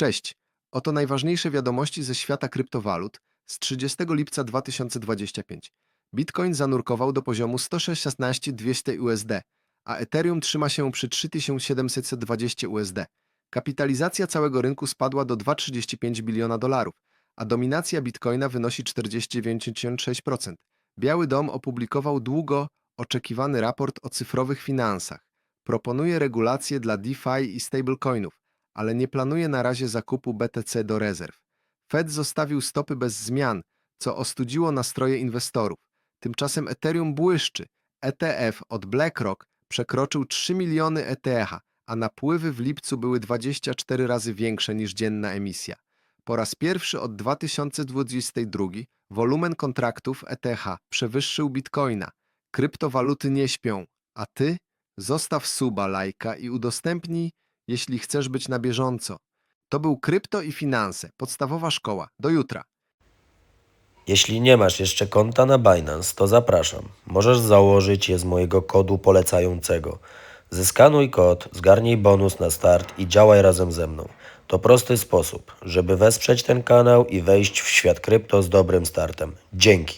Cześć. Oto najważniejsze wiadomości ze świata kryptowalut z 30 lipca 2025. Bitcoin zanurkował do poziomu 116 200 USD, a Ethereum trzyma się przy 3720 USD. Kapitalizacja całego rynku spadła do 2,35 biliona dolarów, a dominacja Bitcoina wynosi 49,6%. Biały Dom opublikował długo oczekiwany raport o cyfrowych finansach. Proponuje regulacje dla DeFi i stablecoinów, ale nie planuje na razie zakupu BTC do rezerw. Fed zostawił stopy bez zmian, co ostudziło nastroje inwestorów. Tymczasem Ethereum błyszczy. ETF od BlackRock przekroczył 3 miliony ETH, a napływy w lipcu były 24 razy większe niż dzienna emisja. Po raz pierwszy od 2022 wolumen kontraktów ETH przewyższył Bitcoina. Kryptowaluty nie śpią, a ty? Zostaw suba, lajka i udostępnij, jeśli chcesz być na bieżąco. To był Krypto i Finanse, podstawowa szkoła. Do jutra. Jeśli nie masz jeszcze konta na Binance, to zapraszam. Możesz założyć je z mojego kodu polecającego. Zeskanuj kod, zgarnij bonus na start i działaj razem ze mną. To prosty sposób, żeby wesprzeć ten kanał i wejść w świat krypto z dobrym startem. Dzięki.